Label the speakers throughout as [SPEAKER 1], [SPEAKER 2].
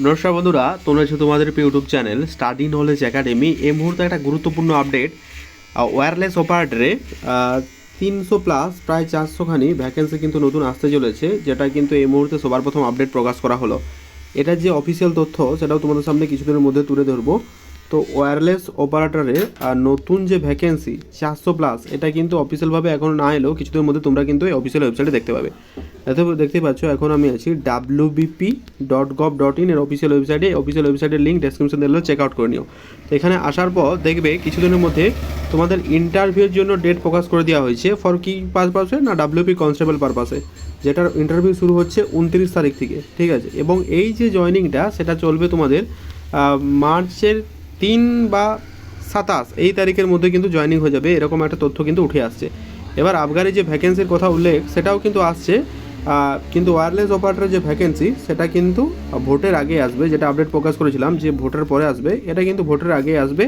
[SPEAKER 1] নমস্কার বন্ধুরা, তোমরা হচ্ছে তোমাদের YouTube channel study knowledge academy এই মুহূর্তে একটা গুরুত্বপূর্ণ আপডেট ওয়্যারলেস অপারেটরে তিনশো প্লাস প্রায় চারশোখানি ভ্যাকেন্সি কিন্তু নতুন আসতে চলেছে, যেটা কিন্তু এই মুহূর্তে সবার প্রথম আপডেট প্রকাশ করা হলো। এটা যে অফিসিয়াল তথ্য, সেটাও তোমাদের সামনে কিছুদিনের মধ্যে তুলে ধরবো। তো ওয়্যারলেস অপারেটরে নতুন যে ভ্যাকেন্সি চারশো প্লাস এটা কিন্তু অফিসিয়ালভাবে এখন না এলেও কিছুদিনের মধ্যে তোমরা কিন্তু এই অফিসিয়াল ওয়েবসাইটে দেখতে পাবে। এতে দেখতেই পাচ্ছ, এখন আমি আছি W BP dot gov dot in এর অফিসিয়াল ওয়েবসাইটে অফিসিয়াল ওয়েবসাইটের লিঙ্ক ডেসক্রিপশন দিলে চেক আউট করে নিও। তো এখানে আসার পর দেখবে কিছুদিনের মধ্যে তোমাদের ইন্টারভিউর জন্য ডেট প্রকাশ করে দেওয়া হয়েছে। ফর কি পারপাসে না ডাব্লিউপি কনস্টেবল পারপাসে যেটার ইন্টারভিউ শুরু হচ্ছে উনত্রিশ তারিখ থেকে, ঠিক আছে? এবং এই যে জয়নিংটা সেটা চলবে তোমাদের মার্চের তিন বা সাতাশ, এই তারিখের মধ্যে কিন্তু জয়েনিং হয়ে যাবে, এরকম একটা তথ্য কিন্তু উঠে আসছে। এবার আবগারি যে ভ্যাকেন্সির কথা উল্লেখ, সেটাও কিন্তু আসছে। কিন্তু ওয়্যারলেস অপারেটরের যে ভ্যাকেন্সি সেটা কিন্তু ভোটের আগে আসবে, যেটা আপডেট প্রকাশ করেছিলাম, যে ভোটের পরে আসবে, এটা কিন্তু ভোটের আগে আসবে।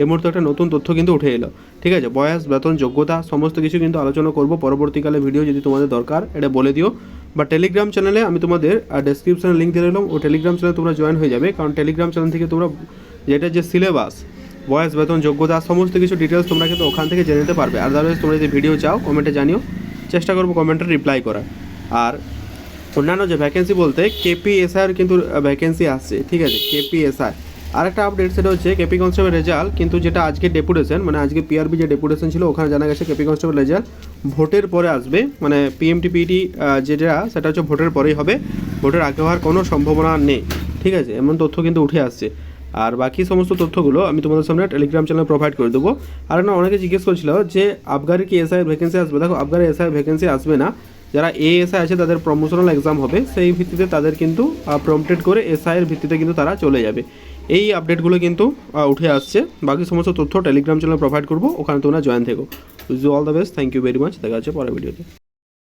[SPEAKER 1] এর মুহূর্তে একটা নতুন তথ্য কিন্তু উঠে এলো। ঠিক আছে? বয়স, বেতন, যোগ্যতা, সমস্ত কিছু কিন্তু আলোচনা করব। পরবর্তীকালে ভিডিও যদি তোমাদের দরকার, এটা বলে দিও। বা টেলিগ্রাম চ্যানেলে আমি তোমাদের ডেসক্রিপশনে লিঙ্ক দিয়ে দিলাম। ও টেলিগ্রাম চ্যানেলে তোমরা জয়েন হয়ে যাবে। কারণ টেলিগ্রাম চ্যানেল থেকে তোমরা যেটা যে সিলেবাস বয়স বেতন, যোগ্যতা, সমস্ত কিছু ডিটেলস তোমরা কিন্তু ওখান থেকে জেনে নিতে পারবে। আদারওয়াইজ তোমরা যদি ভিডিও চাও কমেন্টে জানিও। চেষ্টা করব কমেন্টে রিপ্লাই করার। আর অন্যান্য যে ভ্যাকেন্সি বলতে কেপিএসআর কিন্তু ভ্যাকেন্সি আসছে, ঠিক আছে? কেপিএসআর আরেকটা আপডেট সেটা হচ্ছে কেপি কনস্টেবল রেজাল্ট কিন্তু যেটা আজকে ডেপুটেশন মানে আজকে পিআরবি যে ডেপুটেশন ছিল, ওখানে জানা গেছে কেপি কনস্টেবল রেজাল্ট ভোটের পরে আসবে। মানে পিএমটিপিটি যেটা, সেটা হচ্ছে ভোটের পরেই হবে। ভোটের আগে হওয়ার কোনো সম্ভাবনা নেই, ঠিক আছে? এমন তথ্য কিন্তু উঠে আসছে। আর বাকি সমস্ত তথ্যগুলো আমি তোমাদের সামনে টেলিগ্রাম চ্যানেল প্রোভাইড করে দেবো। আর না, অনেকে জিজ্ঞেস করছিল যে, আবগারি কি এসআই ভ্যাকেন্সি আসবে? দেখো, আবগারি এসআই ভ্যাকেন্সি আসবে না। যারা এ এএসআই আছে, তাদের প্রমোশনাল এক্সাম হবে। সেই ভিত্তিতে তাদের কিন্তু প্রম্পটেড করে এসআই এর ভিত্তিতে কিন্তু তারা চলে যাবে। এই আপডেটগুলো কিন্তু উঠে আসছে। বাকি সমস্ত তথ্য টেলিগ্রাম চ্যানেল প্রোভাইড করব। ওখানে তোমরা জয়েন থেকো। Wish all the best thank you very much দেখা হচ্ছে পরের ভিডিওতে